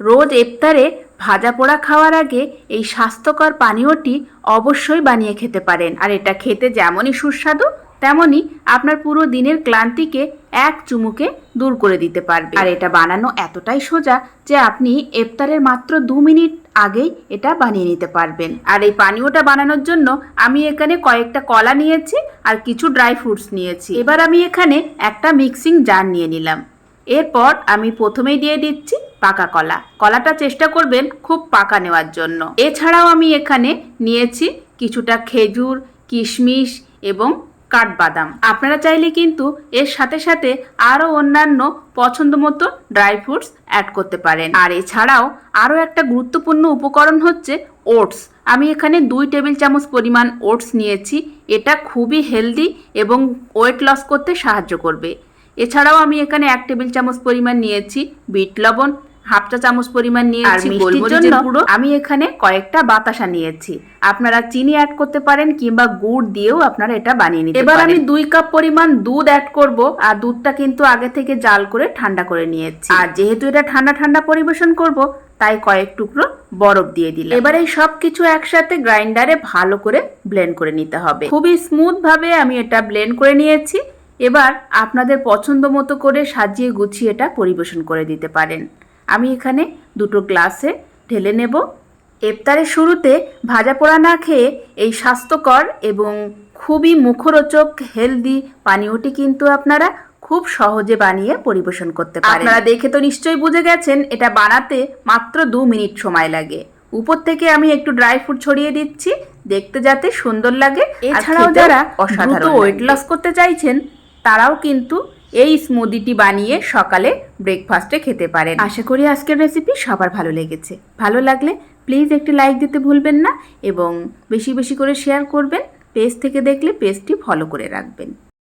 রোজ ইফতারে ভাজা পোড়া খাওয়ার আগে এই স্বাস্থ্যকর পানীয়টি অবশ্যই বানিয়ে খেতে পারেন। আর এটা খেতে যেমনই সুস্বাদু, তেমনই আপনার পুরো দিনের ক্লান্তিকে এক চুমুকে দূর করে দিতে পারবে। আর এটা বানানো এতটাই সোজা যে আপনি ইফতারের মাত্র দু মিনিট আগেই এটা বানিয়ে নিতে পারবেন। আর এই পানীয়টা বানানোর জন্য আমি এখানে কয়েকটা কলা নিয়েছি আর কিছু ড্রাই ফ্রুটস নিয়েছি। এবার আমি এখানে একটা মিক্সিং জার নিয়ে নিলাম। এরপর আমি প্রথমেই দিয়ে দিচ্ছি পাকা কলা। কলাটা চেষ্টা করবেন খুব পাকা নেওয়ার জন্য। এছাড়াও আমি এখানে নিয়েছি কিছুটা খেজুর, কিশমিশ এবং কাঠবাদাম। আপনারা চাইলে কিন্তু এর সাথে সাথে আরও অন্যান্য পছন্দ মতো ড্রাই ফ্রুটস অ্যাড করতে পারেন। আর এছাড়াও আরও একটা গুরুত্বপূর্ণ উপকরণ হচ্ছে ওটস। আমি এখানে দুই টেবিল চামচ পরিমাণ ওটস নিয়েছি। এটা খুবই হেলদি এবং ওয়েট লস করতে সাহায্য করবে। এছাড়াও আমি এখানে এক টেবিল চামচ পরিমাণ নিয়েছি বিট লবণ। হাফ চা চামচ পরিমাণ নিয়েছি গোলমরিচের গুঁড়ো। আমি এখানে কয়েকটা বাতাসা নিয়েছি। আপনারা চিনি অ্যাড করতে পারেন কিংবা গুড় দিয়েও আপনারা এটা বানিয়ে নিতে এবার আমি দুই কাপ পরিমাণ দুধ অ্যাড করব আর দুধটা কিন্তু আগে থেকে জাল করে ঠান্ডা করে নিয়েছি। আর যেহেতু এটা ঠান্ডা ঠান্ডা পরিবেশন করব তাই কয়েক টুকরো বরফ দিয়ে দিলাম। এবার এই সব কিছু একসাথে গ্রাইন্ডারে ভালো করে ব্লেন্ড করে নিতে হবে। খুবই স্মুথ ভাবে আমি এটা ব্লেন্ড করে নিয়েছি। এবার আপনাদের পছন্দ মতো করে সাজিয়ে গুছিয়ে এটা পরিবেশন করে দিতে পারেন। আমি এখানে দুটো গ্লাসে ঢেলে নেব। ইফতারের শুরুতে ভাজা পোড়া না খেয়ে এই স্বাস্থ্যকর এবং খুবই মুখরোচক হেলদি পানীয়টি কিন্তু আপনারা খুব সহজে বানিয়ে পরিবেশন করতে পারেন। আপনারা দেখে তো নিশ্চয়ই বুঝে গেছেন এটা বানাতে মাত্র দু মিনিট সময় লাগে। উপর থেকে আমি একটু ড্রাই ফ্রুট ছড়িয়ে দিচ্ছি দেখতে যাতে সুন্দর লাগে। এছাড়াও যারা অসাধারণ ওয়েট লস করতে চাইছেন তারাও কিন্তু এই স্মুদিটি বানিয়ে সকালে ব্রেকফাস্টে খেতে পারেন। আশা করি আজকের রেসিপি সবার ভালো লেগেছে। ভালো লাগলে প্লিজ একটি লাইক দিতে ভুলবেন না এবং বেশি বেশি করে শেয়ার করবেন। পেজ থেকে দেখলে পেজটি ফলো করে রাখবেন।